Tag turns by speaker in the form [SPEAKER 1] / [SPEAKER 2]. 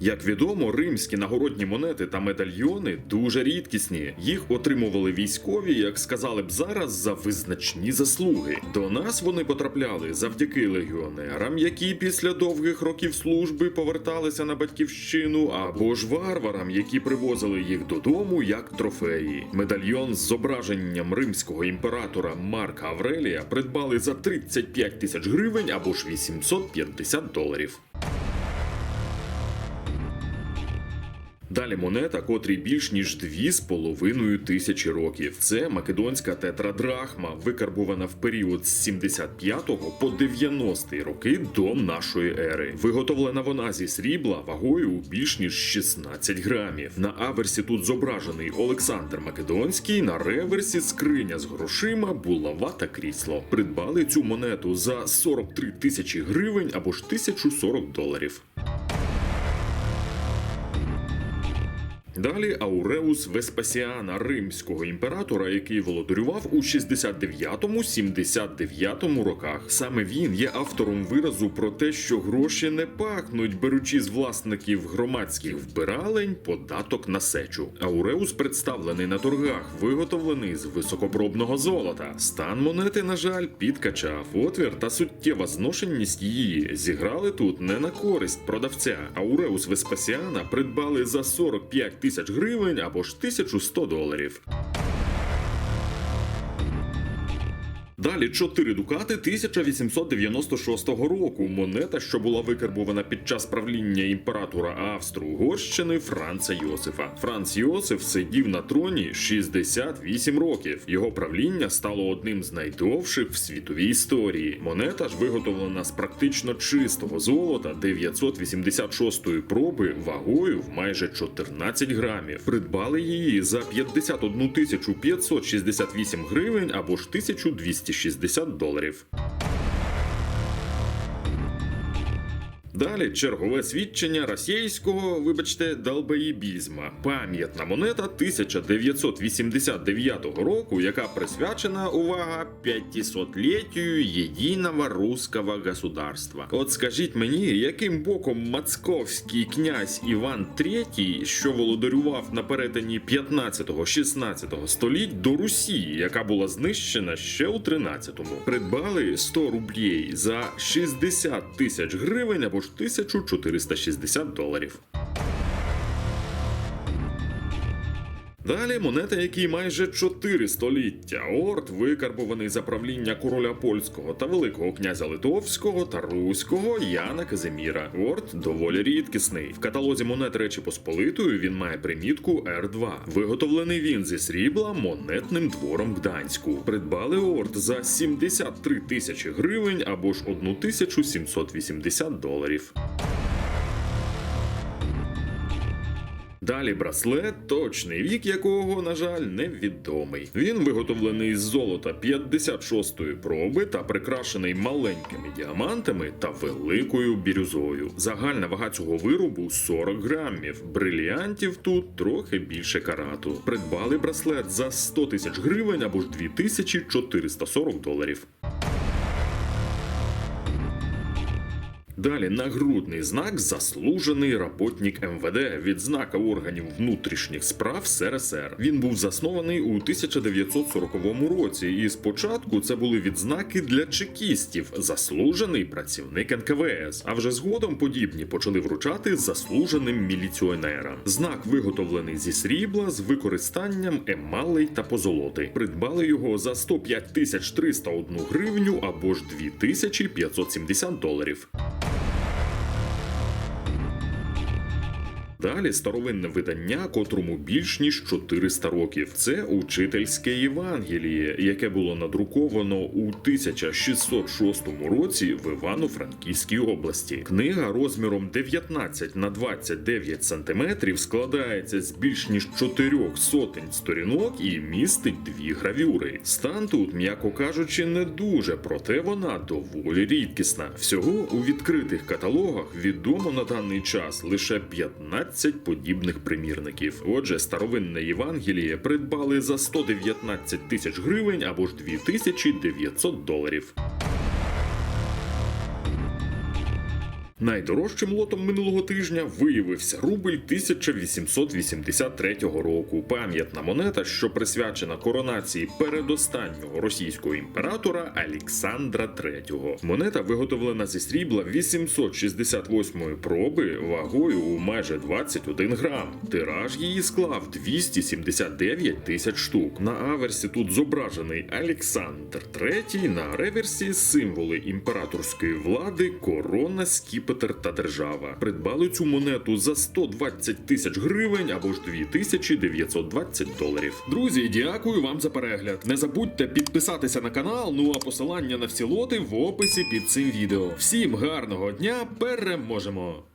[SPEAKER 1] Як відомо, римські нагородні монети та медальйони дуже рідкісні. Їх отримували військові, як сказали б зараз, за визначні заслуги. До нас вони потрапляли завдяки легіонерам, які після довгих років служби поверталися на батьківщину, або ж варварам, які привозили їх додому як трофеї. Медальйон з зображенням римського імператора Марка Аврелія придбали за 35 тисяч гривень або ж 850 доларів. Далі монета, котрій більш ніж 2,5 тисячі років. Це македонська тетрадрахма, викарбувана в період з 75 по 90 роки до нашої ери. Виготовлена вона зі срібла вагою більш ніж 16 грамів. На аверсі тут зображений Олександр Македонський, на реверсі скриня з грошима, булава та крісло. Придбали цю монету за 43 тисячі гривень або ж 1040 доларів. Далі Ауреус Веспасіана, римського імператора, який володарював у 69-79 роках. Саме він є автором виразу про те, що гроші не пахнуть, беручи з власників громадських вбиралень податок на сечу. Ауреус представлений на торгах, виготовлений з високопробного золота. Стан монети, на жаль, підкачав. Отвір та суттєва зношеність її зіграли тут не на користь продавця. Ауреус Веспасіана придбали за 45 тисяч гривень або ж 1100 доларів. Далі 4 дукати 1896 року. Монета, що була викарбована під час правління імператора Австро-Угорщини Франца Йосифа. Франц Йосиф сидів на троні 68 років. Його правління стало одним з найдовших в світовій історії. Монета ж виготовлена з практично чистого золота 986 проби вагою в майже 14 грамів. Придбали її за 51 тисячу 568 гривень або ж 1260 доларів. Далі чергове свідчення російського, вибачте, долбоєбізма. Пам'ятна монета 1989 року, яка присвячена, увага, 500-літтю єдиного руського государства. От скажіть мені, яким боком московський князь Іван III, що володарював на перетині 15-16 століть до Русі, яка була знищена ще у 13-му, придбали 100 рублей за 60 тисяч гривень або ж 1460 доларів. Далі монета, якій майже 4 століття. Орд викарбований за правління короля польського та великого князя Литовського та Руського Яна Казиміра. Орд доволі рідкісний. В каталозі монет Речі Посполитої він має примітку R2. Виготовлений він зі срібла монетним двором Гданську. Придбали орд за 73 тисячі гривень або ж 1780 доларів. Далі браслет, точний вік якого, на жаль, невідомий. Він виготовлений з золота 56-ї проби та прикрашений маленькими діамантами та великою бірюзою. Загальна вага цього виробу 40 грамів. Бриліантів тут трохи більше карату. Придбали браслет за 100 тисяч гривень або ж 2440 доларів. Далі нагрудний знак заслужений работник МВД відзнака органів внутрішніх справ СРСР. Він був заснований у 1940 році, і спочатку це були відзнаки для чекістів, заслужений працівник НКВС. А вже згодом подібні почали вручати заслуженим міліціонерам. Знак виготовлений зі срібла з використанням емалей та позолоти. Придбали його за 105 тисяч 301 гривню або ж 2570 доларів. Далі старовинне видання, котрому більш ніж 400 років. Це учительське Євангеліє, яке було надруковано у 1606 році в Івано-Франківській області. Книга розміром 19 на 29 сантиметрів складається з більш ніж чотирьох сотень сторінок і містить дві гравюри. Стан тут, м'яко кажучи, не дуже, проте вона доволі рідкісна. Всього у відкритих каталогах відомо на даний час лише 15 подібних примірників. Отже, старовинне Євангеліє придбали за 119 тисяч гривень або ж 2900 доларів. Найдорожчим лотом минулого тижня виявився рубль 1883 року. Пам'ятна монета, що присвячена коронації передостаннього російського імператора Олександра III. Монета виготовлена зі срібла 868-ї проби вагою у майже 21 грам. Тираж її склав 279 тисяч штук. На аверсі тут зображений Олександр III, на реверсі символи імператорської влади, корона, скіпетр та держава. Придбали цю монету за 120 тисяч гривень або ж 2920 доларів. Друзі, дякую вам за перегляд. Не забудьте підписатися на канал. Ну а посилання на всі лоти в описі під цим відео. Всім гарного дня, переможемо!